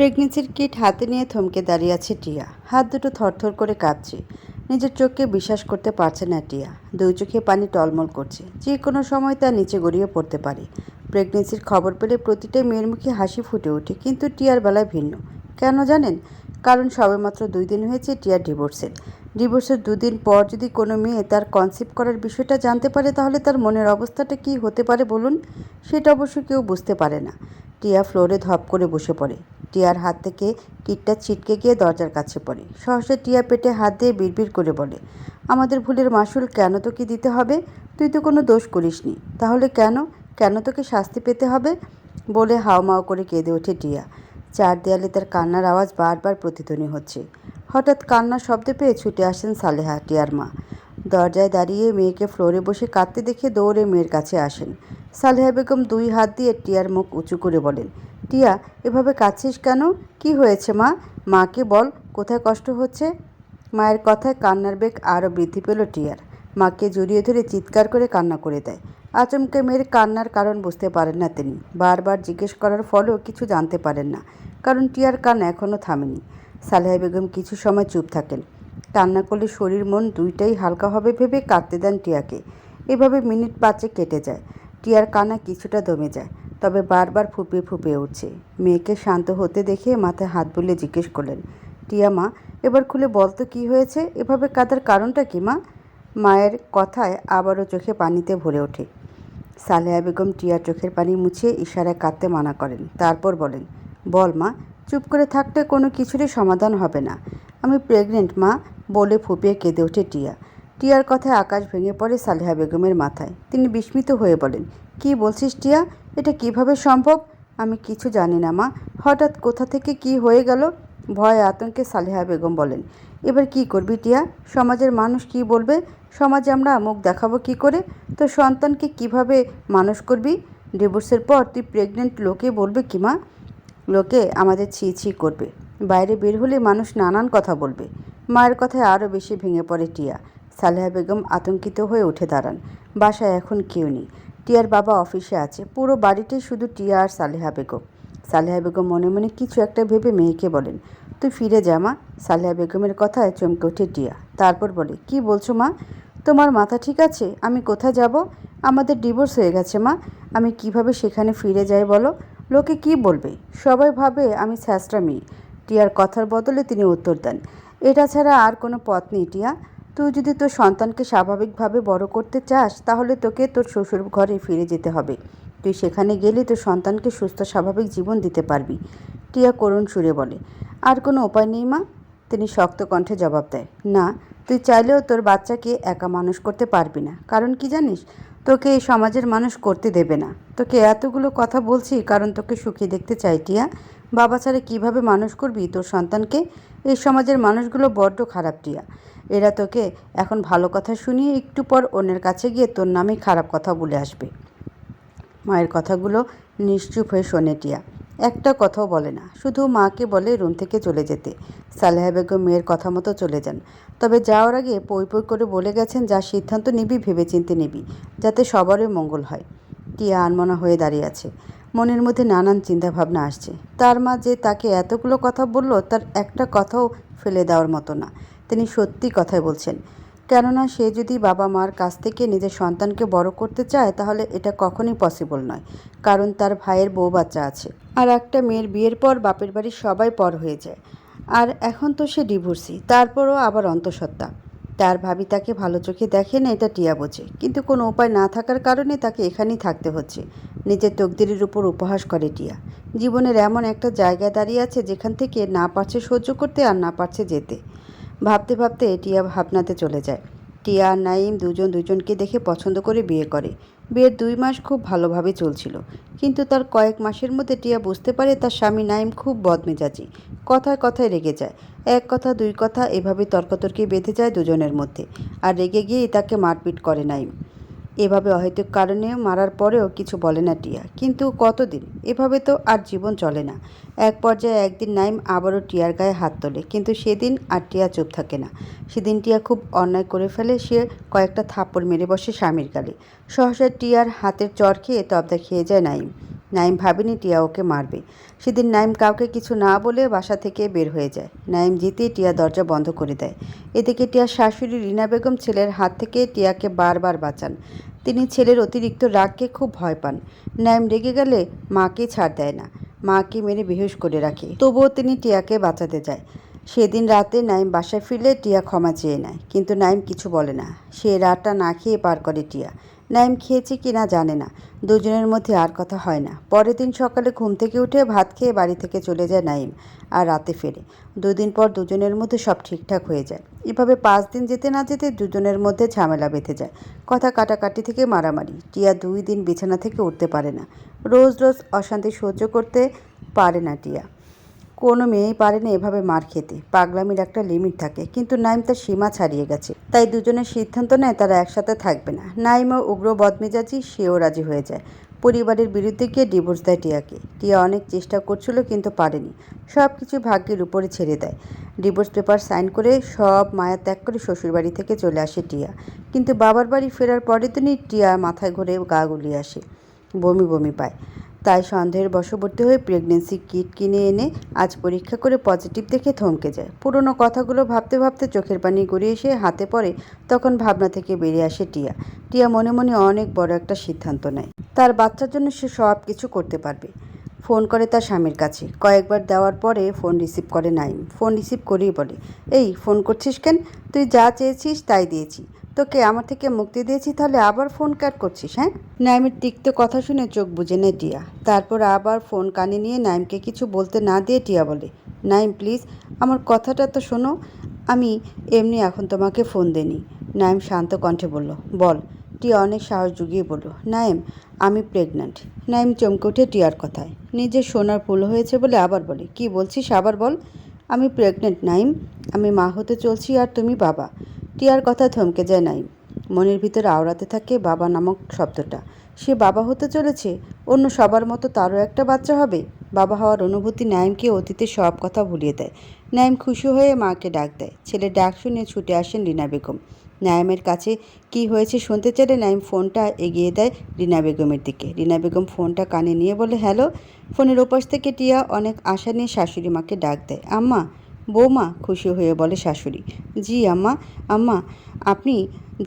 প্রেগনেন্সির কিট হাতে নিয়ে থমকে দাঁড়িয়ে আছে টিয়া। হাত দুটো থরথর করে কাঁপছে। নিজের চোখকে বিশ্বাস করতে পারছে না টিয়া। দুই চোখে পানি টলমল করছে। যে কোনো সময় তা নিচে গড়িয়ে পড়তে পারে। প্রেগনেন্সির খবর পেলে প্রতিটা মেয়ের মুখে হাসি ফুটে ওঠে, কিন্তু টিয়ার বেলায় ভিন্ন। কেন জানেন? কারণ সবেমাত্র দুই দিন হয়েছে টিয়ার ডিভোর্সের। ডিভোর্সের দুদিন পর যদি কোনো মেয়ে তার কনসেপ্ট করার বিষয়টা জানতে পারে, তাহলে তার মনের অবস্থাটা কী হতে পারে বলুন? সেটা অবশ্য কেউ বুঝতে পারে না। টিয়া ফ্লোরে ধপ করে বসে পড়ে। টিয়ার হাত থেকে কিটটা ছিটকে গিয়ে দরজার কাছে পড়ে। সহসা টিয়া পেটে হাত দিয়ে বিড়বিড় করে বলে, আমাদের ভুলের মাসুল কেন তোকে দিতে হবে? তুই তো কোনো দোষ করিসনি। তাহলে কেন? কেন তোকে শাস্তি পেতে হবে? বলে হাওমাও করে কেঁদে ওঠে টিয়া। চার দেয়ালে তার কান্নার আওয়াজ বারবার প্রতিধ্বনি হচ্ছে। হঠাৎ কান্নার শব্দ পেয়ে ছুটে আসেন সালেহা, টিয়ার মা। দরজায় দাঁড়িয়ে মেয়েকে ফ্লোরে বসে কাঁদতে দেখে দৌড়ে মেয়ের কাছে আসেন। সালেহা বেগম দুই হাত দিয়ে টিয়ার মুখ উঁচু করে বলেন, টিয়া, এভাবে কাঁদছিস কেন? কি হয়েছে মা? মাকে বল, কোথায় কষ্ট হচ্ছে? মায়ের কথায় কান্নার বেগ আরও বৃদ্ধি পেল টিয়ার। মাকে জড়িয়ে ধরে চিৎকার করে কান্না করে দেয়। আচমকে মেয়ের কান্নার কারণ বুঝতে পারেন না তিনি। বারবার জিজ্ঞেস করার ফলেও কিছু জানতে পারেন না, কারণ টিয়ার কান্না এখনও থামেনি। সালেহা বেগম কিছু সময় চুপ থাকেন। কান্না করলে শরীর মন দুইটাই হালকা হবে ভেবে কাঁদতে দেন টিয়াকে। এভাবে মিনিট পাঁচে কেটে যায়। টিয়ার কান্না কিছুটা দমে যায়, তবে বারবার ফুপিয়ে ফুপিয়ে উঠছে। মেয়েকে শান্ত হতে দেখে মাথায় হাত বুলিয়ে জিজ্ঞেস করলেন, টিয়া মা, এবার খুলে বলতো কি হয়েছে? এভাবে কাঁদার কারণটা কি মা? মায়ের কথায় আবারও চোখে পানিতে ভরে ওঠে। সালেহা বেগম টিয়ার চোখের পানি মুছিয়ে ইশারায় কাঁদতে মানা করেন। তারপর বলেন, বল মা, চুপ করে থাকলে কোনো কিছুরই সমাধান হবে না। আমি প্রেগনেন্ট মা বলে ফুপিয়ে কেঁদে ওঠে টিয়া। টিয়ার কথায় আকাশ ভেঙে পড়ে সালেহা বেগমের মাথায়। তিনি বিস্মিত হয়ে বলেন, কি বলছিস টিয়া? এটা কীভাবে সম্ভব? আমি কিছু জানি না মা। হঠাৎ কোথা থেকে কি হয়ে গেল? ভয় আতঙ্কে সালেহা বেগম বলেন, এবার কি করবি টিয়া? সমাজের মানুষ কি বলবে? সমাজে আমরা মুখ দেখাবো কি করে? তোর সন্তানকে কীভাবে মানুষ করবি? ডিভোর্সের পর তুই প্রেগনেন্ট লোকে বলবে কি মা? লোকে আমাদের ছি ছি করবে। বাইরে বের হলে মানুষ নানান কথা বলবে। মায়ের কথায় আরও বেশি ভেঙে পড়ে টিয়া। সালেহা বেগম আতঙ্কিত হয়ে উঠে দাঁড়ান। বাসায় এখন কেউ নেই। টিয়ার বাবা অফিসে আছে। পুরো বাড়িটাই শুধু টিয়া আর সালেহা বেগম সালেহা বেগম মনে মনে কিছু একটা ভেবে মেয়েকে বলেন, তুই ফিরে যা মা। সালেহা বেগমের কথায় চমকে ওঠে টিয়া। তারপর বলে, কি বলছো মা? তোমার মাথা ঠিক আছে? আমি কোথায় যাব? আমাদের ডিভোর্স হয়ে গেছে মা। আমি কীভাবে সেখানে ফিরে যাই বলো? লোকে কি বলবে? সবাই ভাবে আমি ছ্যাঁচড়া মেয়ে। টিয়ার কথার বদলে তিনি উত্তর দেন, এটা ছাড়া আর কোনো পথ নেই টিয়া। তুই যদি তোর সন্তানকে স্বাভাবিকভাবে বড় করতে চাস, তাহলে তোকে তোর শ্বশুর ঘরে ফিরে যেতে হবে। তুই সেখানে গেলে তোর সন্তানকে সুস্থ, স্বাভাবিক জীবন দিতে পারবি। টিয়া করুণ সুরে বলে, আর কোনো উপায় নেই মা? তিনি শক্ত কণ্ঠে জবাব দেয়, না, তুই চাইলেও তোর বাচ্চাকে একা মানুষ করতে পারবি না। কারণ কি জানিস? তোকে এই সমাজের মানুষ করতে দেবে না। তোকে এতগুলো কথা বলছি কারণ তোকে সুখী দেখতে চাই, টিয়া। বাবা ছাড়া কীভাবে মানুষ করবি তোর সন্তানকে? এই সমাজের মানুষগুলো বড্ড খারাপ, টিয়া। এরা তোকে এখন ভালো কথা শুনিয়ে একটু পর অন্যের কাছে গিয়ে তোর নামে খারাপ কথা বলে আসবে। মায়ের কথাগুলো নিশ্চুপ হয়ে শোনে টিয়া। একটা কথাও বলে না, শুধু মাকে বলে রুম থেকে চলে যেতে। সালেহা বেগম মেয়ের কথা মতো চলে যান। তবে যাওয়ার আগে পই পই করে বলে গেছেন, যা সিদ্ধান্ত নিবি, ভেবেচিন্তে নিবি, যাতে সবারই মঙ্গল হয়। টিয়া আনমনা হয়ে দাঁড়িয়ে আছে। মনের মধ্যে নানান চিন্তাভাবনা আসছে। তার মা যে তাকে এতগুলো কথা বলল, তার একটা কথাও ফেলে দেওয়ার মতো না। তিনি সত্যি কথাই বলছেন। কেননা সে যদি বাবা মার কাছ থেকে নিজের সন্তানকে বড় করতে চায়, তাহলে এটা কখনই পসিবল নয়, কারণ তার ভাইয়ের বউ বাচ্চা আছে। আর একটা মেয়ের বিয়ের পর বাপের বাড়ির সবাই পর হয়ে যায়। আর এখন তো সে ডিভোর্সি তারপরও আবার অন্তঃসত্ত্বা। তার ভাবি তাকে ভালো চোখে দেখে না, এটা টিয়া বোঝে। কিন্তু কোনো উপায় না থাকার কারণে তাকে এখানেই থাকতে হচ্ছে। নিজের তকদিরের উপর উপহাস করে টিয়া। জীবনের এমন একটা জায়গায় দাঁড়িয়ে আছে, যেখান থেকে না পারছে সহ্য করতে আর না পারছে যেতে। ভাবতে ভাবতে টিয়া ভাবনাতে চলে যায়। টিয়া আর নাইম দুজন দুজনকে দেখে পছন্দ করে বিয়ে করে। বিয়ের দুই মাস খুব ভালোভাবে চলছিল। কিন্তু তার কয়েক মাসের মধ্যে টিয়া বুঝতে পারে তার স্বামী নাইম খুব বদমেজাজি। কথায় কথায় রেগে যায়। এক কথা, দুই কথা এভাবে তর্কতর্কি বেঁধে যায় দুজনের মধ্যে। আর রেগে গিয়েই তাকে মারপিট করে নাইম এভাবে অহেতুক কারণে মারার পরেও কিছু বলে না টিয়া। কিন্তু কতদিন? এভাবে তো আর জীবন চলে না। এক পর্যায়ে একদিন নাইম আবারও টিয়ার গায়ে হাত তোলে, কিন্তু সেদিন আর টিয়া চুপ থাকে না। সেদিন টিয়া খুব অন্যায় করে ফেলে, সে কয়েকটা থাপ্পড় মেরে বসে স্বামীর গালে। সহসা টিয়ার হাতের চর খেয়ে তবদা খেয়ে যায় নাইম। নাইম ভাবেনি টিয়া ওকে মারবে। সেদিন নাইম কাউকে কিছু না বলে বাসা থেকে বের হয়ে যায়। নাইম জিতে টিয়া দরজা বন্ধ করে দেয়। এদিকে টিয়ার শাশুড়ি রিনা বেগম ছেলের হাত থেকে টিয়াকে বারবার বাঁচান। তিনি ছেলের অতিরিক্ত রাগকে খুব ভয় পান। নাইম রেগে গেলে মাকে ছাড় দেয় না। মাকে মেরে বেহুশ করে রাখে। তবুও তিনি টিয়াকে বাঁচাতে যায়। সেদিন রাতে নাইম বাসায় ফিরলে টিয়া ক্ষমা চেয়ে নেয়। কিন্তু নাইম কিছু বলে না। সে রাতটা না খেয়ে পার করে টিয়া। নাইম খেয়েছে কি না জানে না। দুজনের মধ্যে আর কথা হয় না। পরের দিন সকালে ঘুম থেকে উঠে ভাত খেয়ে বাড়ি থেকে চলে যায় নাইম আর রাতে ফেরে। দুদিন পর দুজনের মধ্যে সব ঠিকঠাক হয়ে যায়। এভাবে পাঁচ দিন যেতে না যেতে দুজনের মধ্যে ঝামেলা বেঁধে যায়। কথা কাটাকাটি থেকে মারামারি। টিয়া দুই দিন বিছানা থেকে উঠতে পারে না। রোজ রোজ অশান্তি সহ্য করতে পারে না টিয়া। কোনো মেয়েই পারে না এভাবে মার খেতে। পাগলামির একটা লিমিট থাকে, কিন্তু নাইম তার সীমা ছাড়িয়ে গেছে। তাই দুজনের সিদ্ধান্ত নেয় তারা একসাথে থাকবে না। নাইমও উগ্র বদমেজাজি, সেও রাজি হয়ে যায়। পরিবারের বিরুদ্ধে গিয়ে ডিভোর্স দেয় টিয়াকে। টিয়া অনেক চেষ্টা করছিল, কিন্তু পারেনি। সব কিছু ভাগ্যের উপরে ছেড়ে দেয়। ডিভোর্স পেপার সাইন করে সব মায়া ত্যাগ করে শ্বশুরবাড়ি থেকে চলে আসে টিয়া। কিন্তু বাবার বাড়ি ফেরার পরের দিনই টিয়া মাথায় ঘুরে গা গুলিয়ে আসে। বমি বমি পায়। তাই সন্দেহের বশবর্তী হয়ে প্রেগনেন্সি কিট কিনে এনে আজ পরীক্ষা করে পজিটিভ দেখে থমকে যায়। পুরনো কথাগুলো ভাবতে ভাবতে চোখের পানি গড়িয়ে এসে হাতে পড়ে তখন ভাবনা থেকে বেরিয়ে আসে টিয়া। টিয়া মনে মনে অনেক বড় একটা সিদ্ধান্ত নেয়। তার বাচ্চার জন্য সে সব কিছু করতে পারবে। ফোন করে তার স্বামীর কাছে। কয়েকবার দেওয়ার পরে ফোন রিসিভ করে নাইম। ফোন রিসিভ করেই বলে, এই, ফোন করছিস কেন? তুই যা চেয়েছিস তাই দিয়েছি। তোকে আমার থেকে মুক্তি দিয়েছি, তাহলে আবার ফোন কাট করছিস হ্যাঁ? নাইমের তিক্ত কথা শুনে চোখ বুঝে নেয় টিয়া। তারপর আবার ফোন কানে নিয়ে নাইমকে কিছু বলতে না দিয়ে টিয়া বলে, নাইম প্লিজ আমার কথাটা তো শোনো, আমি এমনি এখন তোমাকে ফোন দেনি নাইম শান্ত কণ্ঠে বলল, বল। টিয়া অনেক সাহস জুগিয়ে বলল, নাইম, আমি প্রেগন্যান্ট নাইম চমকে উঠে টিয়ার কথায়, নিজের সোনার ফুল হয়েছে বলে আবার বলে, কি বলছিস আবার বল? আমি প্রেগনেন্ট নাইম। আমি মা হতে চলছি আর তুমি বাবা। টিয়ার কথা থমকে যায় নাইম। মনের ভিতরে আওড়াতে থাকে বাবা নামক শব্দটা। সে বাবা হতে চলেছে, অন্য সবার মতো তারও একটা বাচ্চা হবে। বাবা হওয়ার অনুভূতি নাইমকে অতীতে সব কথা ভুলিয়ে দেয়। নাইম খুশি হয়ে মাকে ডাক দেয়। ছেলে ডাক শুনে ছুটে আসেন রিনা বেগম। নাইমের কাছে কি হয়েছে শুনতে চাইলে নাইম ফোনটা এগিয়ে দেয় রিনা বেগমের দিকে। রিনা বেগম ফোনটা কানে নিয়ে বলে, হ্যালো। ফোনের ওপাশ থেকে টিয়া অনেক আশা নিয়ে শাশুড়ি মাকে ডাক দেয়, আম্মা বৌমা খুশি হয়ে বলে শাশুড়ি, জি আম্মা আম্মা, আপনি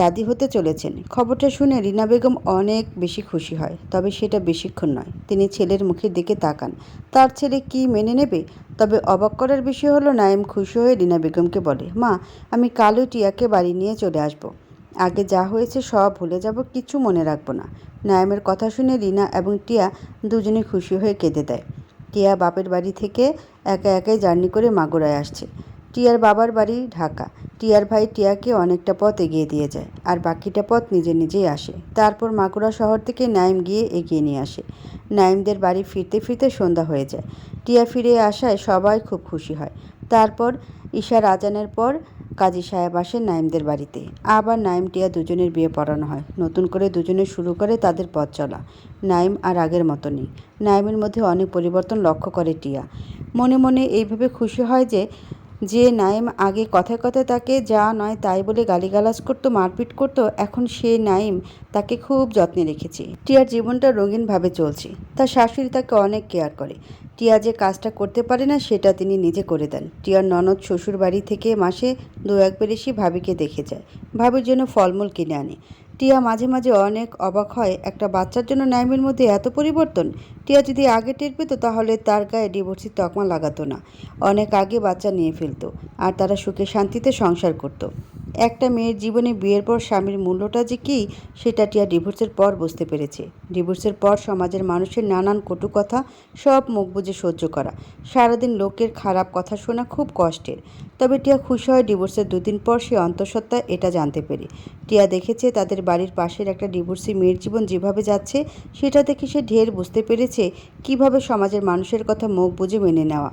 দাদি হতে চলেছেন। খবরটা শুনে রিনা বেগম অনেক বেশি খুশি হয়, তবে সেটা বেশিক্ষণ নয়। তিনি ছেলের মুখের দিকে তাকান। তার ছেলে কি মেনে নেবে? তবে অবাক করার বিষয় হলো, নায়েম খুশি হয়ে রিনা বেগমকে বলে, মা, আমি কালো টিয়াকে বাড়ি নিয়ে চলে আসব। আগে যা হয়েছে সব ভুলে যাব, কিছু মনে রাখব না। নায়েমের কথা শুনে রিনা এবং টিয়া দুজনে খুশি হয়ে কেঁদে দেয়। টিয়া বাপের বাড়ি থেকে একা একাই জার্নি করে মাগুরায় আসছে। টিয়ার বাবার বাড়ি ঢাকা। টিয়ার ভাই টিয়াকে অনেকটা পথ এগিয়ে দিয়ে যায় আর বাকিটা পথ নিজে নিজেই আসে। তারপর মাগুরা শহর থেকে নাইম গিয়ে এগিয়ে নিয়ে আসে। নাইমদের বাড়ি ফিরতে ফিরতে সন্ধ্যা হয়ে যায়। টিয়া ফিরে আসায় সবাই খুব খুশি হয়। তারপর ঈশার আজানের পর কাজী সাহেব আসে নাইমদের বাড়িতে। আবার নাইম, টিয়া দুজনের বিয়ে পড়ানো হয়। নতুন করে দুজনে শুরু করে তাদের পথ চলা। নাইম আর আগের মতো নেই নাইমের মধ্যে অনেক পরিবর্তন লক্ষ্য করে টিয়া। মনে মনে এইভাবে খুশি হয় যে যে নাইম আগে কথায় কথায় তাকে যা নয় তাই বলে গালিগালাজ করতো, মারপিট করতো, এখন সে নাইম তাকে খুব যত্নে রেখেছে। টিয়ার জীবনটা রঙিনভাবে চলছে। তার শাশুড়ি তাকে অনেক কেয়ার করে। টিয়া যে কাজটা করতে পারে না, সেটা তিনি নিজে করে দেন। টিয়ার ননদ শ্বশুর বাড়ি থেকে মাসে দু একবার এসে ভাবিকে দেখে যায়। ভাবির জন্য ফলমূল কিনে আনে। টিয়া মাঝে মাঝে অনেক অবাক হয়। একটা বাচ্চার জন্য নাইমের মধ্যে এত পরিবর্তন? টিয়া যদি আগে টের পেত, তাহলে তার গায়ে ডিভোর্সির তকমা লাগাতো না। অনেক আগে বাচ্চা নিয়ে ফেলতো, আর তারা সুখে শান্তিতে সংসার করত। একটা মেয়ের জীবনে বিয়ের পর স্বামীর মূল্যটা যে কী, সেটা টিয়া ডিভোর্সের পর বুঝতে পেরেছে। ডিভোর্সের পর সমাজের মানুষের নানান কটু কথা, সব মুখ বুঝে সহ্য করা। সারাদিন লোকের খারাপ কথা শোনা খুব কষ্টের। তবে টিয়া খুশি হয় ডিভোর্সের দুদিন পর সে অন্তঃসত্ত্বা এটা জানতে পেরে। টিয়া দেখেছে তাদের বাড়ির পাশের একটা ডিভোর্সি মেয়ের জীবন যেভাবে যাচ্ছে, সেটা দেখে সে ঢের বুঝতে পেরেছে কীভাবে সমাজের মানুষের কথা মুখ বুঝে মেনে নেওয়া।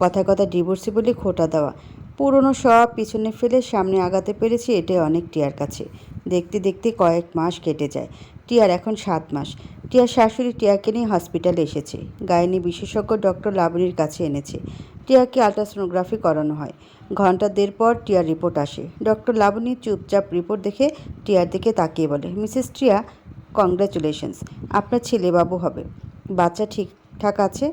কথায় কথা ডিভোর্সি বলে খোটা দেওয়া। পুরনো সব পিছনে ফেলে সামনে আগাতে পেরেছি, এটাই অনেক টিয়ার কাছে। দেখতে দেখতে কয়েক মাস কেটে যায়। টিয়ার এখন সাত মাস। টিয়ার শাশুড়ি টিয়াকে নিয়ে হসপিটালে এসেছে। গাইনি বিশেষজ্ঞ ডক্টর লাবণীর কাছে এনেছে। টিয়াকে আলট্রাসোনোগ্রাফি করানো হয়। ঘণ্টা দেড় পর টিয়ার রিপোর্ট আসে। ডক্টর লাবণী চুপচাপ রিপোর্ট দেখে টিয়ার দিকে তাকিয়ে বলে, মিসেস টিয়া, কংগ্রাচুলেশনস। আপনার ছেলে বাবু হবে। বাচ্চা ঠিকঠাক আছে?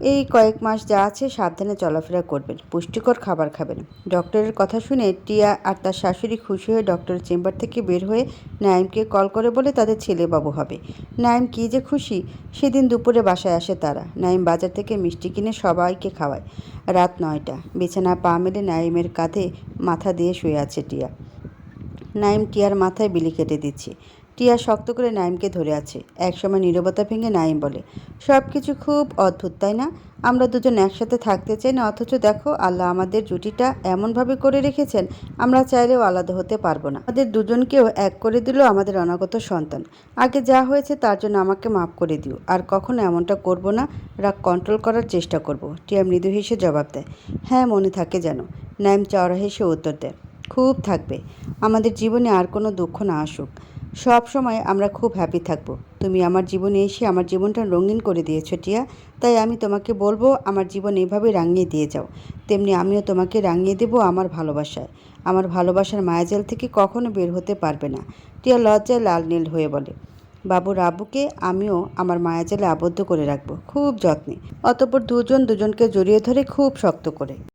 এই কয়েক মাস যা আছে সাবধানে চলাফেরা করবেন, পুষ্টিকর খাবার খাবেন। ডক্টরের কথা শুনে টিয়া আর তার শাশুড়ি খুশি হয়ে ডক্টরের চেম্বার থেকে বের হয়ে নাইমকে কল করে বলে তাদের ছেলেবাবু হবে। নাইম কী যে খুশি, সেদিন দুপুরে বাসায় আসে তারা। নাইম বাজার থেকে মিষ্টি কিনে সবাইকে খাওয়ায়। রাত নয়টা, বিছানা পা মেলে নাইমের কাঁধে মাথা দিয়ে শুয়ে আছে টিয়া। নাইম টিয়ার মাথায় বিলি কেটে দিচ্ছে। টিয়া শক্ত করে নাইমকে ধরে আছে। একসময় নীরবতা ভেঙে নাইম বলে, সব কিছু খুব অদ্ভুত, তাই না? আমরা দুজন একসাথে থাকতে চাই না, অথচ দেখো, আল্লাহ আমাদের জুটিটা এমনভাবে করে রেখেছেন, আমরা চাইলেও আলাদা হতে পারব না। আমাদের দুজনকেও এক করে দিল আমাদের অনাগত সন্তান। আগে যা হয়েছে তার জন্য আমাকে মাফ করে দিও, আর কখনো এমনটা করব না রাগ কন্ট্রোল করার চেষ্টা করব। টিয়া মৃদু হেসে জবাব দেয় হ্যাঁ মনে থাকে যেন। নাইম চওড়া হেসে উত্তর দেয়, খুব থাকবে। আমাদের জীবনে আর কোনো দুঃখ না আসুক। সব সময় আমরা খুব হ্যাপি থাকব। তুমি আমার জীবনে এসে আমার জীবনটা রঙিন করে দিয়েছ, টিয়া। তাই আমি তোমাকে বলব, আমার জীবন এভাবে রাঙিয়ে দিয়ে যাও। তেমনি আমিও তোমাকে রাঙিয়ে দেবো আমার ভালোবাসায়। আমার ভালোবাসার মায়াজাল থেকে কখনো বের হতে পারবে না। টিয়া লজ্জায় লাল নীল হয়ে বলে। বাবুর আব্বুকে আমিও আমার মায়াজালে আবদ্ধ করে রাখব। খুব যত্নে। অতপর দুজন দুজনকে জড়িয়ে ধরে খুব শক্ত করে।